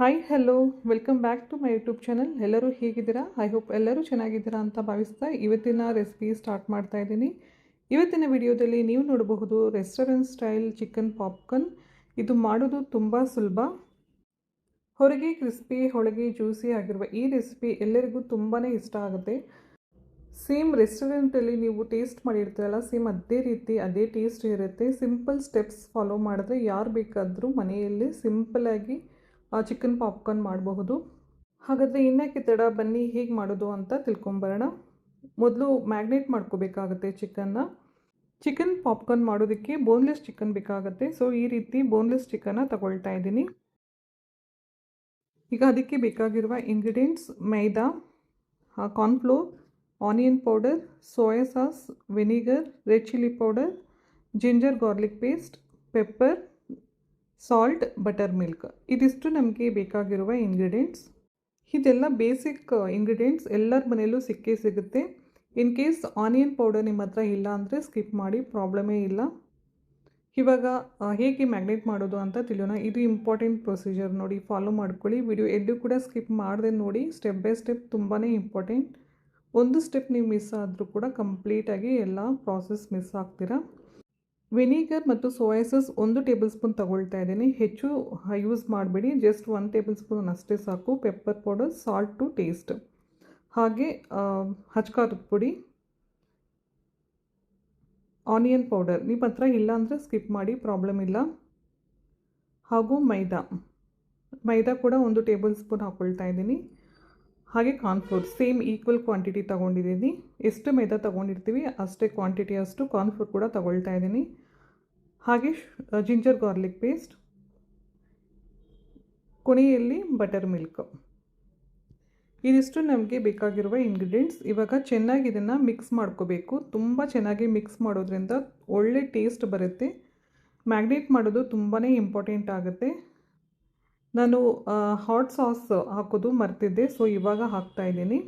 Hi hello welcome back to my YouTube channel ಎಲ್ಲರೂ ಹೇಗಿದ್ದೀರಾ? I hope ಎಲ್ಲರೂ ಚೆನ್ನಾಗಿದ್ದೀರಾ ಅಂತ ಭಾವಿಸ್ತಾ ಇವತ್ತಿನ ರೆಸಿಪಿ ಸ್ಟಾರ್ಟ್ ಮಾಡ್ತಾ ಇದ್ದೀನಿ. ಇವತ್ತಿನ ವಿಡಿಯೋದಲ್ಲಿ ನೀವು ನೋಡಬಹುದು ರೆಸ್ಟೋರೆಂಟ್ ಸ್ಟೈಲ್ ಚಿಕನ್ ಪಾಪ್ಕಾರ್ನ್ ಇದು ಮಾಡೋದು ತುಂಬ ಸುಲಭ. ಹೊರಗೆ ಕ್ರಿಸ್ಪಿ ಹೊಳಗೆ ಜ್ಯೂಸಿ ಆಗಿರುವ ಈ ರೆಸಿಪಿ ಎಲ್ಲರಿಗೂ ತುಂಬಾ ಇಷ್ಟ ಆಗುತ್ತೆ. ಸೇಮ್ ರೆಸ್ಟೋರೆಂಟಲ್ಲಿ ನೀವು ಟೇಸ್ಟ್ ಮಾಡಿರ್ತೀರಲ್ಲ ಸೇಮ್ ಅದೇ ರೀತಿ, ಅದೇ ಟೇಸ್ಟ್ ಇರುತ್ತೆ. ಸಿಂಪಲ್ ಸ್ಟೆಪ್ಸ್ ಫಾಲೋ ಮಾಡಿದ್ರೆ ಯಾರು ಬೇಕಾದರೂ ಮನೆಯಲ್ಲಿ ಸಿಂಪಲಾಗಿ ಚಿಕನ್ ಪಾಪ್ಕಾರ್ನ್ ಮಾಡಬಹುದು. ಹಾಗಾದರೆ ಇನ್ನಕ್ಕೆ ತಡ? ಬನ್ನಿ, ಹೇಗೆ ಮಾಡೋದು ಅಂತ ತಿಳ್ಕೊಂಬರೋಣ. ಮೊದಲು ಮ್ಯಾಗ್ನೇಟ್ ಮಾಡ್ಕೋಬೇಕಾಗತ್ತೆ ಚಿಕನ್ನ. ಚಿಕನ್ ಪಾಪ್ಕಾರ್ನ್ ಮಾಡೋದಕ್ಕೆ ಬೋನ್ಲೆಸ್ ಚಿಕನ್ ಬೇಕಾಗುತ್ತೆ. ಸೊ, ಈ ರೀತಿ ಬೋನ್ಲೆಸ್ ಚಿಕನ್ನ ತಗೊಳ್ತಾ ಇದ್ದೀನಿ. ಈಗ ಅದಕ್ಕೆ ಬೇಕಾಗಿರುವ ingredients, maida cornflour onion powder soya sauce vinegar red chilli powder ginger garlic paste pepper salt buttermilk ಇದಿಷ್ಟು ನಮಗೆ ಬೇಕಾಗಿರುವ ಇಂಗ್ರೀಡಿಯೆಂಟ್ಸ್ ಇದೆಲ್ಲ ಬೇಸಿಕ್ ಇಂಗ್ರೀಡಿಯೆಂಟ್ಸ್ ಎಲ್ಲರ ಮನೆಯಲ್ಲೂ ಸಿಕ್ಕೇ ಸಿಗುತ್ತೆ. ಇನ್ ಕೇಸ್ ಆನಿಯನ್ ಪೌಡರ್ ನಿಮ್ಮ ಹತ್ರ ಇಲ್ಲ ಅಂದರೆ ಸ್ಕಿಪ್ ಮಾಡಿ ಪ್ರಾಬ್ಲಮೇ ಇಲ್ಲ. ಇವಾಗ ಹೇಗೆ ಮ್ಯಾಗ್ನೇಟ್ ಮಾಡೋದು ಅಂತ ತಿಳಿಯೋಣ. ಇದು ಇಂಪಾರ್ಟೆಂಟ್ ಪ್ರೊಸೀಜರ್ ನೋಡಿ ಫಾಲೋ ಮಾಡ್ಕೊಳ್ಳಿ. ವಿಡಿಯೋ ಎಲ್ಲೂ ಕೂಡ ಸ್ಕಿಪ್ ಮಾಡದೆ ನೋಡಿ ಸ್ಟೆಪ್ ಬೈ ಸ್ಟೆಪ್ ತುಂಬಾ ಇಂಪಾರ್ಟೆಂಟ್ ಒಂದು ಸ್ಟೆಪ್ ನೀವು ಮಿಸ್ ಆದರೂ ಕೂಡ ಕಂಪ್ಲೀಟಾಗಿ ಎಲ್ಲ ಪ್ರಾಸೆಸ್ ಮಿಸ್ ಆಗ್ತೀರಾ? ವಿನಿಗರ್ ಮತ್ತು ಸೋಯಾ ಸಾಸ್ ಒಂದು ಟೇಬಲ್ ಸ್ಪೂನ್ ತಗೊಳ್ತಾ ಇದ್ದೀನಿ. ಹೆಚ್ಚು ಯೂಸ್ ಮಾಡಬೇಡಿ. ಜಸ್ಟ್ ಒನ್ ಟೇಬಲ್ ಸ್ಪೂನ್ ಅಷ್ಟೇ ಸಾಕು. Pepper powder, salt to taste. ಹಾಗೆ ಹಚ್ಕಾರದ ಪುಡಿ, ಆನಿಯನ್ ಪೌಡರ್. ನಿಮ್ಮ ಹತ್ರ ಇಲ್ಲ ಅಂದರೆ ಸ್ಕಿಪ್ ಮಾಡಿ, ಪ್ರಾಬ್ಲಮ್ ಇಲ್ಲ. ಹಾಗೂ ಮೈದಾ. ಮೈದಾ ಕೂಡ ಒಂದು ಟೇಬಲ್ ಸ್ಪೂನ್ ಹಾಕ್ಕೊಳ್ತಾ ಇದ್ದೀನಿ. ಹಾಗೆ ಕಾರ್ನ್ಫ್ಲೋರ್ ಸೇಮ್ ಈಕ್ವಲ್ ಕ್ವಾಂಟಿಟಿ ತೊಗೊಂಡಿದ್ದೀನಿ. ಎಷ್ಟು ಮೈದಾ ತೊಗೊಂಡಿರ್ತೀವಿ, ಅಷ್ಟೇ ಕ್ವಾಂಟಿಟಿ ಅಷ್ಟು ಕಾರ್ನ್ಫ್ಲೋರ್ ಕೂಡ ತೊಗೊಳ್ತಾ ಇದ್ದೀನಿ. ಹಾಗೆ ಜಿಂಜರ್ ಗಾರ್ಲಿಕ್ ಪೇಸ್ಟ್ ಕೊನೆಯಲ್ಲಿ ಬಟರ್ ಮಿಲ್ಕ್ ಇದಿಷ್ಟು ನಮಗೆ ಬೇಕಾಗಿರುವ ಇಂಗ್ರೀಡಿಯೆಂಟ್ಸ್ ಇವಾಗ ಚೆನ್ನಾಗಿ ಇದನ್ನು ಮಿಕ್ಸ್ ಮಾಡ್ಕೋಬೇಕು. ತುಂಬ ಚೆನ್ನಾಗಿ ಮಿಕ್ಸ್ ಮಾಡೋದ್ರಿಂದ ಒಳ್ಳೆ ಟೇಸ್ಟ್ ಬರುತ್ತೆ. ಮ್ಯಾಗ್ನೇಟ್ ಮಾಡೋದು ತುಂಬಾ ಇಂಪಾರ್ಟೆಂಟ್ ಆಗುತ್ತೆ. ನಾನು ಹಾಟ್ ಸಾಸ್ ಹಾಕೋದು ಮರ್ತಿದ್ದೆ ಸೊ ಇವಾಗ ಹಾಕ್ತಾ ಇದ್ದೀನಿ.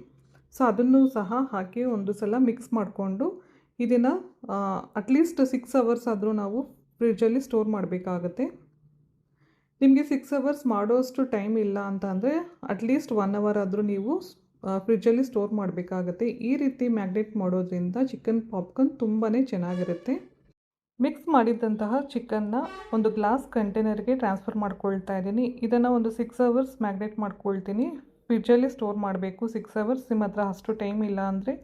ಸೊ ಅದನ್ನು ಸಹ ಹಾಕಿ ಒಂದು ಸಲ ಮಿಕ್ಸ್ ಮಾಡಿಕೊಂಡು ಇದನ್ನು ಅಟ್ಲೀಸ್ಟ್ ಸಿಕ್ಸ್ ಅವರ್ಸ್ ಆದರೂ ನಾವು ಫ್ರಿಡ್ಜಲ್ಲಿ ಸ್ಟೋರ್ ಮಾಡಬೇಕಾಗತ್ತೆ. ನಿಮಗೆ ಸಿಕ್ಸ್ ಅವರ್ಸ್ ಮಾಡೋಷ್ಟು ಟೈಮ್ ಇಲ್ಲ ಅಂತ ಅಂದರೆ ಅಟ್ಲೀಸ್ಟ್ ಒನ್ ಅವರ್ ಆದರೂ ನೀವು ಫ್ರಿಡ್ಜಲ್ಲಿ ಸ್ಟೋರ್ ಮಾಡಬೇಕಾಗತ್ತೆ. ಈ ರೀತಿ ಮ್ಯಾಗ್ನೆಟ್ ಮಾಡೋದ್ರಿಂದ ಚಿಕನ್ ಪಾಪ್ಕಾರ್ನ್ ತುಂಬಾ ಚೆನ್ನಾಗಿರುತ್ತೆ. ಮಿಕ್ಸ್ ಮಾಡಿದ್ದಂತಹ ಚಿಕನ್ನ ಒಂದು ಗ್ಲಾಸ್ ಕಂಟೈನರ್ಗೆ ಟ್ರಾನ್ಸ್ಫರ್ ಮಾಡ್ಕೊಳ್ತಾ ಇದ್ದೀನಿ. ಇದನ್ನು ಒಂದು ಸಿಕ್ಸ್ ಅವರ್ಸ್ ಮ್ಯಾಗ್ನೇಟ್ ಮಾಡ್ಕೊಳ್ತೀನಿ. ಫ್ರಿಡ್ಜಲ್ಲಿ ಸ್ಟೋರ್ ಮಾಡಬೇಕು. ಸಿಕ್ಸ್ ಅವರ್ಸ್ ನಿಮ್ಮ ಹತ್ರ ಅಷ್ಟು ಟೈಮ್ ಇಲ್ಲ ಅಂದರೆ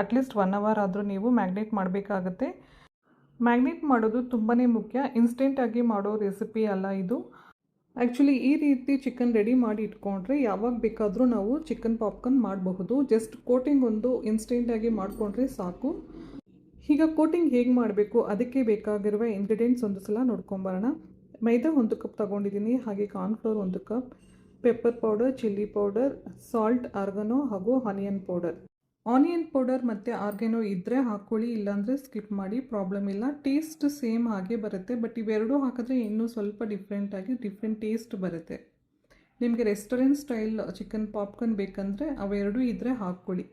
ಅಟ್ಲೀಸ್ಟ್ ಒನ್ ಅವರ್ ಆದರೂ ನೀವು ಮ್ಯಾಗ್ನೇಟ್ ಮಾಡಬೇಕಾಗತ್ತೆ. ಮ್ಯಾಗ್ನೇಟ್ ಮಾಡೋದು ತುಂಬಾ ಮುಖ್ಯ. ಇನ್ಸ್ಟೆಂಟಾಗಿ ಮಾಡೋ ರೆಸಿಪಿ ಅಲ್ಲ ಇದು. ಆ್ಯಕ್ಚುಲಿ ಈ ರೀತಿ ಚಿಕನ್ ರೆಡಿ ಮಾಡಿ ಇಟ್ಕೊಂಡ್ರೆ ಯಾವಾಗ ಬೇಕಾದರೂ ನಾವು ಚಿಕನ್ ಪಾಪ್ಕಾರ್ನ್ ಮಾಡಬಹುದು. ಜಸ್ಟ್ ಕೋಟಿಂಗ್ ಒಂದು ಇನ್ಸ್ಟೆಂಟಾಗಿ ಮಾಡಿಕೊಂಡ್ರೆ ಸಾಕು. ಈಗ ಕೋಟಿಂಗ್ ಹೇಗೆ ಮಾಡಬೇಕು? ಅದಕ್ಕೆ ಬೇಕಾಗಿರುವ ಇಂಗ್ರೀಡಿಯೆಂಟ್ಸ್ ಒಂದು ಸಲ ನೋಡ್ಕೊಂಬರೋಣ ಮೈದಾ ಒಂದು ಕಪ್ ತೊಗೊಂಡಿದ್ದೀನಿ, ಹಾಗೆ ಕಾರ್ನ್ಫ್ಲೋರ್ ಒಂದು cup pepper powder chilli powder salt oregano ಹಾಗೂ ಆನಿಯನ್ ಪೌಡರ್ ಆನಿಯನ್ ಪೌಡರ್ ಮತ್ತು ಆರ್ಗೆನೋ ಇದ್ದರೆ ಹಾಕ್ಕೊಳ್ಳಿ ಇಲ್ಲಾಂದರೆ ಸ್ಕಿಪ್ ಮಾಡಿ ಪ್ರಾಬ್ಲಮ್ ಇಲ್ಲ. ಟೇಸ್ಟ್ ಸೇಮ್ ಹಾಗೆ ಬರುತ್ತೆ ಬಟ್ ಇವೆರಡೂ ಹಾಕಿದ್ರೆ ಇನ್ನೂ ಸ್ವಲ್ಪ ಡಿಫ್ರೆಂಟಾಗಿ ಡಿಫ್ರೆಂಟ್ ಟೇಸ್ಟ್ ಬರುತ್ತೆ. ನಿಮಗೆ ರೆಸ್ಟೋರೆಂಟ್ ಸ್ಟೈಲ್ ಚಿಕನ್ ಪಾಪ್ಕಾರ್ನ್ ಬೇಕಂದರೆ ಅವೆರಡೂ ಇದ್ದರೆ ಹಾಕ್ಕೊಳ್ಳಿ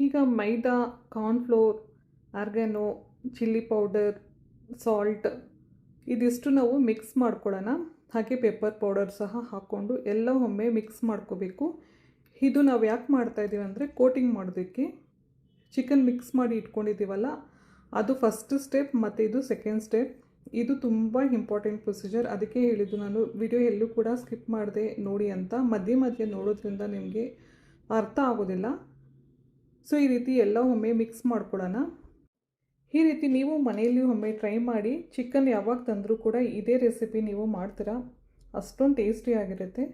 ಈಗ maida cornflour oregano, chilli powder, salt ಇದಿಷ್ಟು ನಾವು ಮಿಕ್ಸ್ ಮಾಡ್ಕೊಳ್ಳೋಣ ಹಾಗೆ ಪೆಪ್ಪರ್ ಪೌಡರ್ ಸಹ ಹಾಕ್ಕೊಂಡು ಎಲ್ಲ ಒಮ್ಮೆ ಮಿಕ್ಸ್ ಮಾಡ್ಕೋಬೇಕು. ಇದು ನಾವು ಯಾಕೆ ಮಾಡ್ತಾ ಇದ್ದೀವಿ ಅಂದರೆ ಕೋಟಿಂಗ್ ಮಾಡೋದಕ್ಕೆ. ಚಿಕನ್ ಮಿಕ್ಸ್ ಮಾಡಿ ಇಟ್ಕೊಂಡಿದ್ದೀವಲ್ಲ ಅದು ಫಸ್ಟ್ ಸ್ಟೆಪ್ ಮತ್ತು ಇದು ಸೆಕೆಂಡ್ ಸ್ಟೆಪ್. ಇದು ತುಂಬ ಇಂಪಾರ್ಟೆಂಟ್ ಪ್ರೊಸೀಜರ್. ಅದಕ್ಕೆ ಹೇಳಿದ್ದು ನಾನು, ವಿಡಿಯೋ ಎಲ್ಲೂ ಕೂಡ ಸ್ಕಿಪ್ ಮಾಡಿದೆ ನೋಡಿ ಅಂತ. ಮಧ್ಯೆ ಮಧ್ಯೆ ನೋಡೋದ್ರಿಂದ ನಿಮಗೆ ಅರ್ಥ ಆಗೋದಿಲ್ಲ. ಸೊ, ಈ ರೀತಿ ಎಲ್ಲ ಒಮ್ಮೆ ಮಿಕ್ಸ್ ಮಾಡ್ಕೊಳ್ಳೋಣ ಈ ರೀತಿ ನೀವು ಮನೆಯಲ್ಲಿ ಒಮ್ಮೆ ಟ್ರೈ ಮಾಡಿ ಚಿಕನ್ ಯಾವಾಗ ತಂದರೂ ಕೂಡ ಇದೇ ರೆಸಿಪಿ ನೀವು ಮಾಡ್ತೀರಾ? ಅಷ್ಟೊಂದು ಟೇಸ್ಟಿಯಾಗಿರುತ್ತೆ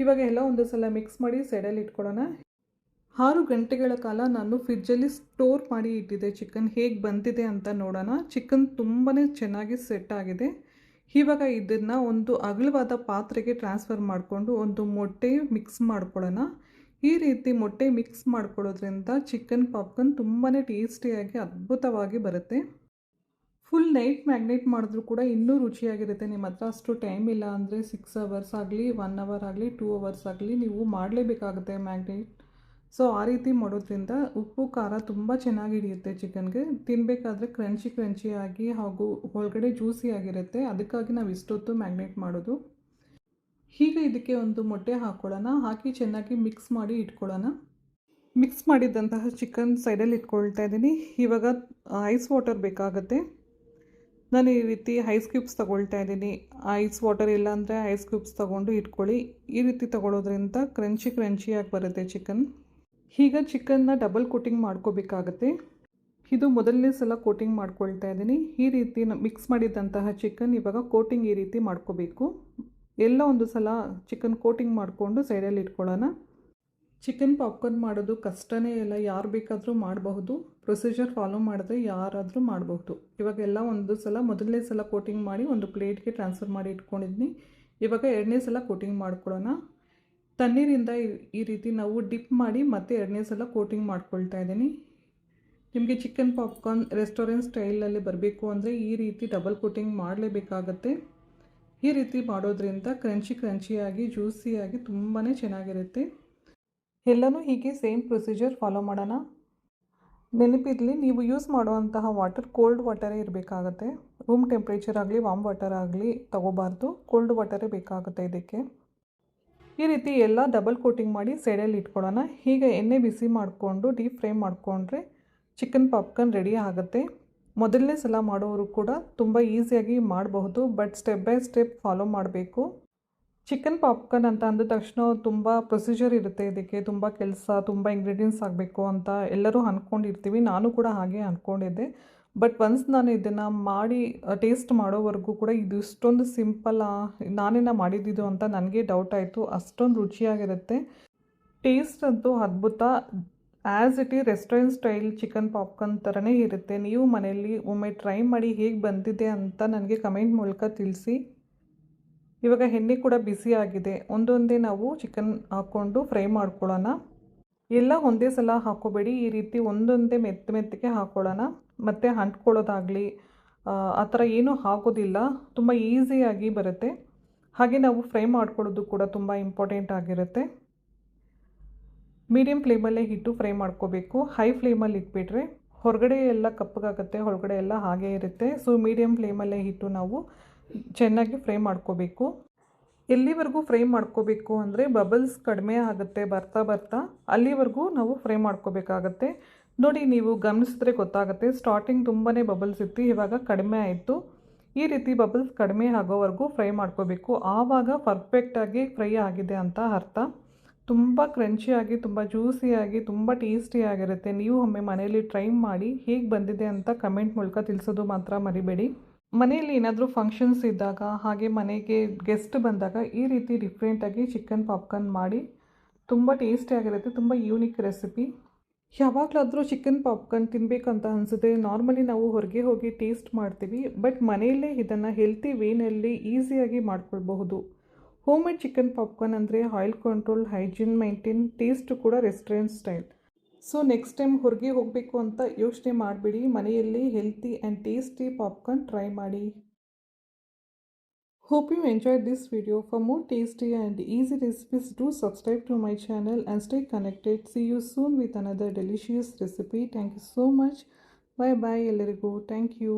ಇವಾಗ ಎಲ್ಲ ಒಂದು ಸಲ ಮಿಕ್ಸ್ ಮಾಡಿ ಸೈಡಲ್ಲಿ ಇಟ್ಕೊಳ್ಳೋಣ. ಆರು ಗಂಟೆಗಳ ಕಾಲ ನಾನು ಫ್ರಿಜ್ಜಲ್ಲಿ ಸ್ಟೋರ್ ಮಾಡಿ ಇಟ್ಟಿದ್ದೆ ಚಿಕನ್ ಹೇಗೆ ಬಂದಿದೆ ಅಂತ ನೋಡೋಣ. ಚಿಕನ್ ತುಂಬಾ ಚೆನ್ನಾಗಿ ಸೆಟ್ ಆಗಿದೆ. ಇವಾಗ ಇದನ್ನು ಒಂದು ಅಗಲವಾದ ಪಾತ್ರೆಗೆ ಟ್ರಾನ್ಸ್ಫರ್ ಮಾಡಿಕೊಂಡು ಒಂದು ಮೊಟ್ಟೆ ಮಿಕ್ಸ್ ಮಾಡ್ಕೊಳ್ಳೋಣ. ಈ ರೀತಿ ಮೊಟ್ಟೆ ಮಿಕ್ಸ್ ಮಾಡ್ಕೊಳ್ಳೋದ್ರಿಂದ ಚಿಕನ್ ಪಾಪ್ಕಾರ್ನ್ ತುಂಬಾ ಟೇಸ್ಟಿಯಾಗಿ ಅದ್ಭುತವಾಗಿ ಬರುತ್ತೆ. ಫುಲ್ ನೈಟ್ ಮ್ಯಾಗ್ನೇಟ್ ಮಾಡಿದ್ರೂ ಕೂಡ ಇನ್ನೂ ರುಚಿಯಾಗಿರುತ್ತೆ. ನಿಮ್ಮ ಹತ್ರ ಅಷ್ಟು ಟೈಮ್ ಇಲ್ಲ ಅಂದರೆ ಸಿಕ್ಸ್ ಅವರ್ಸ್ ಆಗಲಿ ಒನ್ ಅವರ್ ಆಗಲಿ ಟೂ ಅವರ್ಸ್ ಆಗಲಿ ನೀವು ಮಾಡಲೇಬೇಕಾಗುತ್ತೆ ಮ್ಯಾಗ್ನೇಟ್ ಸೊ ಆ ರೀತಿ ಮಾಡೋದ್ರಿಂದ ಉಪ್ಪು, ಖಾರ ತುಂಬ ಚೆನ್ನಾಗಿ ಹಿಡಿಯುತ್ತೆ ಚಿಕನ್ಗೆ ತಿನ್ನಬೇಕಾದ್ರೆ ಕ್ರಂಚಿ ಕ್ರಂಚಿಯಾಗಿ ಹಾಗೂ ಒಳಗಡೆ ಜ್ಯೂಸಿಯಾಗಿರುತ್ತೆ ಅದಕ್ಕಾಗಿ ನಾವು ಇಷ್ಟೊತ್ತು ಮ್ಯಾಗ್ನೇಟ್ ಮಾಡೋದು. ಈಗ ಇದಕ್ಕೆ ಒಂದು ಮೊಟ್ಟೆ ಹಾಕ್ಕೊಳ್ಳೋಣ ಹಾಕಿ ಚೆನ್ನಾಗಿ ಮಿಕ್ಸ್ ಮಾಡಿ ಇಟ್ಕೊಳ್ಳೋಣ. ಮಿಕ್ಸ್ ಮಾಡಿದ್ದಂತಹ ಚಿಕನ್ ಸೈಡಲ್ಲಿ ಇಟ್ಕೊಳ್ತಾ ಇದ್ದೀನಿ. ಇವಾಗ ಐಸ್ ವಾಟರ್ ಬೇಕಾಗುತ್ತೆ. ನಾನು ಈ ರೀತಿ ಐಸ್ ಕ್ಯೂಬ್ಸ್ ತೊಗೊಳ್ತಾ ಇದ್ದೀನಿ. ಐಸ್ ವಾಟರ್ ಇಲ್ಲಾಂದರೆ ಐಸ್ ಕ್ಯೂಬ್ಸ್ ತೊಗೊಂಡು ಇಟ್ಕೊಳ್ಳಿ. ಈ ರೀತಿ ತೊಗೊಳೋದ್ರಿಂದ ಕ್ರಂಚಿ ಕ್ರಂಚಿಯಾಗಿ ಬರುತ್ತೆ ಚಿಕನ್ ಈಗ ಚಿಕನ್ನ ಡಬಲ್ ಕೋಟಿಂಗ್ ಮಾಡ್ಕೋಬೇಕಾಗತ್ತೆ. ಇದು ಮೊದಲನೇ ಸಲ ಕೋಟಿಂಗ್ ಮಾಡ್ಕೊಳ್ತಾ ಇದ್ದೀನಿ. ಈ ರೀತಿ ಮಿಕ್ಸ್ ಮಾಡಿದಂತಹ ಚಿಕನ್ ಇವಾಗ ಕೋಟಿಂಗ್ ಈ ರೀತಿ ಮಾಡ್ಕೋಬೇಕು. ಎಲ್ಲ ಒಂದು ಸಲ ಚಿಕನ್ ಕೋಟಿಂಗ್ ಮಾಡಿಕೊಂಡು ಸೈಡಲ್ಲಿ ಇಟ್ಕೊಳ್ಳೋಣ. ಚಿಕನ್ ಪಾಪ್ಕಾರ್ನ್ ಮಾಡೋದು ಕಷ್ಟನೇ ಇಲ್ಲ ಯಾರು ಬೇಕಾದರೂ ಮಾಡಬಹುದು. ಪ್ರೊಸೀಜರ್ ಫಾಲೋ ಮಾಡಿದ್ರೆ ಯಾರಾದರೂ ಮಾಡಬಹುದು. ಇವಾಗೆಲ್ಲ ಒಂದು ಸಲ, ಮೊದಲನೇ ಸಲ ಕೋಟಿಂಗ್ ಮಾಡಿ ಒಂದು ಪ್ಲೇಟ್ಗೆ ಟ್ರಾನ್ಸ್ಫರ್ ಮಾಡಿ ಇಟ್ಕೊಂಡಿದ್ದೀನಿ ಇವಾಗ ಎರಡನೇ ಸಲ ಕೋಟಿಂಗ್ ಮಾಡ್ಕೊಳ್ಳೋಣ. ತಣ್ಣೀರಿಂದ ಈ ರೀತಿ ನಾವು ಡಿಪ್ ಮಾಡಿ ಮತ್ತೆ ಎರಡನೇ ಸಲ ಕೋಟಿಂಗ್ ಮಾಡ್ಕೊಳ್ತಾ ಇದ್ದೀನಿ. ನಿಮಗೆ ಚಿಕನ್ ಪಾಪ್ಕಾರ್ನ್ ರೆಸ್ಟೋರೆಂಟ್ ಸ್ಟೈಲಲ್ಲಿ ಬರಬೇಕು ಅಂದರೆ ಈ ರೀತಿ ಡಬಲ್ ಕೋಟಿಂಗ್ ಮಾಡಲೇಬೇಕಾಗತ್ತೆ. ಈ ರೀತಿ ಮಾಡೋದ್ರಿಂದ ಕ್ರಂಚಿ ಕ್ರಂಚಿಯಾಗಿ ಜ್ಯೂಸಿಯಾಗಿ ತುಂಬಾ ಚೆನ್ನಾಗಿರುತ್ತೆ. ಎಲ್ಲನೂ ಹೀಗೆ ಸೇಮ್ ಪ್ರೊಸೀಜರ್ ಫಾಲೋ ಮಾಡೋಣ. ನೆನಪಿರಲಿ ನೀವು ಯೂಸ್ ಮಾಡುವಂತಹ ವಾಟರ್ ಕೋಲ್ಡ್ ವಾಟರೇ ಇರಬೇಕಾಗತ್ತೆ. ರೂಮ್ ಟೆಂಪ್ರೇಚರ್ ಆಗಲಿ ವಾಮ್ ವಾಟರ್ ಆಗಲಿ ತಗೋಬಾರ್ದು. ಕೋಲ್ಡ್ ವಾಟರೇ ಬೇಕಾಗುತ್ತೆ ಇದಕ್ಕೆ. ಈ ರೀತಿ ಎಲ್ಲ ಡಬಲ್ ಕೋಟಿಂಗ್ ಮಾಡಿ ಸೈಡಲ್ಲಿ ಇಟ್ಕೊಳ್ಳೋಣ. ಹೀಗೆ ಎಣ್ಣೆ ಬಿಸಿ ಮಾಡಿಕೊಂಡು ಡೀಪ್ ಫ್ರೈ ಮಾಡಿಕೊಂಡ್ರೆ ಚಿಕನ್ ಪಾಪ್ಕಾರ್ನ್ ರೆಡಿ ಆಗುತ್ತೆ. ಮೊದಲನೇ ಸಲ ಮಾಡೋರು ಕೂಡ ತುಂಬ ಈಸಿಯಾಗಿ ಮಾಡಬಹುದು, but step by step follow ಮಾಡಬೇಕು. ಚಿಕನ್ ಪಾಪ್ಕಾರ್ನ್ ಅಂತ ಅಂದ ತಕ್ಷಣ ತುಂಬ ಪ್ರೊಸೀಜರ್ ಇರುತ್ತೆ, ಇದಕ್ಕೆ ತುಂಬ ಕೆಲಸ, ತುಂಬ ಇಂಗ್ರೀಡಿಯೆಂಟ್ಸ್ ಆಗಬೇಕು ಅಂತ ಎಲ್ಲರೂ ಅಂದ್ಕೊಂಡಿರ್ತೀವಿ ನಾನು ಕೂಡ ಹಾಗೆ ಅಂದ್ಕೊಂಡಿದ್ದೆ ಬಟ್ ಒನ್ಸ್ ನಾನು ಇದನ್ನು ಮಾಡಿ ಟೇಸ್ಟ್ ಮಾಡೋವರೆಗೂ ಕೂಡ ಇದು ಇಷ್ಟೊಂದು ಸಿಂಪಲ್ ನಾನೇನ ಮಾಡಿದ್ದಿದ್ದು ಅಂತ ನನಗೆ ಡೌಟ್ ಆಯಿತು. ಅಷ್ಟೊಂದು ರುಚಿಯಾಗಿರುತ್ತೆ. ಟೇಸ್ಟ್ ಅಂತೂ ಅದ್ಭುತ. ಆ್ಯಸ್ ಇಟ್ ಈ ರೆಸ್ಟೋರೆಂಟ್ ಸ್ಟೈಲ್ ಚಿಕನ್ ಪಾಪ್ಕಾರ್ನ್ ಥರನೇ ಇರುತ್ತೆ. ನೀವು ಮನೆಯಲ್ಲಿ ಒಮ್ಮೆ ಟ್ರೈ ಮಾಡಿ ಹೇಗೆ ಬಂದಿದೆ ಅಂತ ನನಗೆ ಕಮೆಂಟ್ ಮೂಲಕ ತಿಳಿಸಿ. ಇವಾಗ ಎಣ್ಣೆ ಕೂಡ ಬಿಸಿ ಆಗಿದೆ. ಒಂದೊಂದೇ ನಾವು ಚಿಕನ್ ಹಾಕ್ಕೊಂಡು ಫ್ರೈ ಮಾಡ್ಕೊಳ್ಳೋಣ. ಎಲ್ಲ ಒಂದೇ ಸಲ ಹಾಕೋಬೇಡಿ. ಈ ರೀತಿ ಒಂದೊಂದೇ ಮೆತ್ತ ಮೆತ್ತಗೆ ಹಾಕ್ಕೊಳ್ಳೋಣ ಮತ್ತು ಅಂಟ್ಕೊಳ್ಳೋದಾಗಲಿ, ಆ ಥರ ಏನೂ ಹಾಕೋದಿಲ್ಲ ತುಂಬ ಈಸಿಯಾಗಿ ಬರುತ್ತೆ. ಹಾಗೆ ನಾವು ಫ್ರೈ ಮಾಡ್ಕೊಳ್ಳೋದು ಕೂಡ ತುಂಬ ಇಂಪಾರ್ಟೆಂಟ್ ಆಗಿರುತ್ತೆ. ಮೀಡಿಯಮ್ ಫ್ಲೇಮಲ್ಲೇ ಹಿಟ್ಟು ಫ್ರೈ ಮಾಡ್ಕೋಬೇಕು. ಹೈ ಫ್ಲೇಮಲ್ಲಿ ಇಟ್ಬಿಟ್ರೆ ಹೊರಗಡೆ ಎಲ್ಲ ಕಪ್ಪಗಾಗುತ್ತೆ ಹೊರಗಡೆ ಎಲ್ಲ ಹಾಗೇ ಇರುತ್ತೆ. ಸೊ ಮೀಡಿಯಮ್ ಫ್ಲೇಮಲ್ಲೇ ಹಿಟ್ಟು ನಾವು ಚೆನ್ನಾಗಿ ಫ್ರೈ ಮಾಡ್ಕೋಬೇಕು. ಎಲ್ಲಿವರೆಗೂ ಫ್ರೈ ಮಾಡ್ಕೋಬೇಕು ಅಂದರೆ ಬಬಲ್ಸ್ ಕಡಿಮೆ ಆಗುತ್ತೆ, ಬರ್ತಾ ಬರ್ತಾ ಅಲ್ಲಿವರೆಗೂ ನಾವು ಫ್ರೈ ಮಾಡ್ಕೋಬೇಕಾಗತ್ತೆ. ನೋಡಿ, ನೀವು ಗಮನಿಸಿದ್ರೆ ಗೊತ್ತಾಗುತ್ತೆ ಸ್ಟಾರ್ಟಿಂಗ್ ತುಂಬಾ ಬಬಲ್ಸ್ ಇತ್ತು, ಇವಾಗ ಕಡಿಮೆ ಆಯಿತು. ಈ ರೀತಿ ಬಬಲ್ಸ್ ಕಡಿಮೆ ಆಗೋವರೆಗೂ ಫ್ರೈ ಮಾಡ್ಕೋಬೇಕು. ಆವಾಗ ಪರ್ಫೆಕ್ಟಾಗಿ ಫ್ರೈ ಆಗಿದೆ ಅಂತ ಅರ್ಥ. ತುಂಬ ಕ್ರಂಚಿಯಾಗಿ ತುಂಬ ಜ್ಯೂಸಿಯಾಗಿ ತುಂಬ ಟೇಸ್ಟಿಯಾಗಿರುತ್ತೆ ನೀವು ಒಮ್ಮೆ ಮನೆಯಲ್ಲಿ ಟ್ರೈ ಮಾಡಿ, ಹೇಗೆ ಬಂದಿದೆ ಅಂತ ಕಮೆಂಟ್ ಮೂಲಕ ತಿಳಿಸೋದು ಮಾತ್ರ ಮರಿಬೇಡಿ. ಮನೆಯಲ್ಲಿ ಏನಾದರೂ ಫಂಕ್ಷನ್ಸ್ ಇದ್ದಾಗ, ಹಾಗೆ ಮನೆಗೆ ಗೆಸ್ಟ್ ಬಂದಾಗ, ಈ ರೀತಿ ಡಿಫ್ರೆಂಟಾಗಿ ಚಿಕನ್ ಪಾಪ್ಕಾರ್ನ್ ಮಾಡಿ, ತುಂಬ ಟೇಸ್ಟಿಯಾಗಿರುತ್ತೆ ತುಂಬ ಯೂನಿಕ್ ರೆಸಿಪಿ ಯಾವಾಗಲಾದರೂ ಚಿಕನ್ ಪಾಪ್ಕಾರ್ನ್ ತಿನ್ನಬೇಕಂತ ಅನಿಸುತ್ತೆ. ನಾರ್ಮಲಿ ನಾವು ಹೊರಗೆ ಹೋಗಿ ಟೇಸ್ಟ್ ಮಾಡ್ತೀವಿ ಬಟ್ ಮನೆಯಲ್ಲೇ ಇದನ್ನು ಹೆಲ್ತಿ ವೇನಲ್ಲಿ ಈಸಿಯಾಗಿ ಮಾಡ್ಕೊಳ್ಬಹುದು. ಹೋಮ್ ಮೇಡ್ ಚಿಕನ್ ಪಾಪ್ಕಾರ್ನ್ ಅಂದರೆ oil control hygiene maintain taste ಕೂಡ restaurant style so next time ಹೊರಗೆ ಹೋಗಬೇಕು ಅಂತ ಯೋಚನೆ ಮಾಡಿಬಿಡಿ. ಮನೆಯಲ್ಲಿ healthy and tasty popcorn try ಮಾಡಿ. Hope you enjoy this video for more tasty and easy recipes do subscribe to my channel and stay connected see you soon with another delicious recipe thank you so much bye bye ಎಲ್ಲರಿಗೂ. Thank you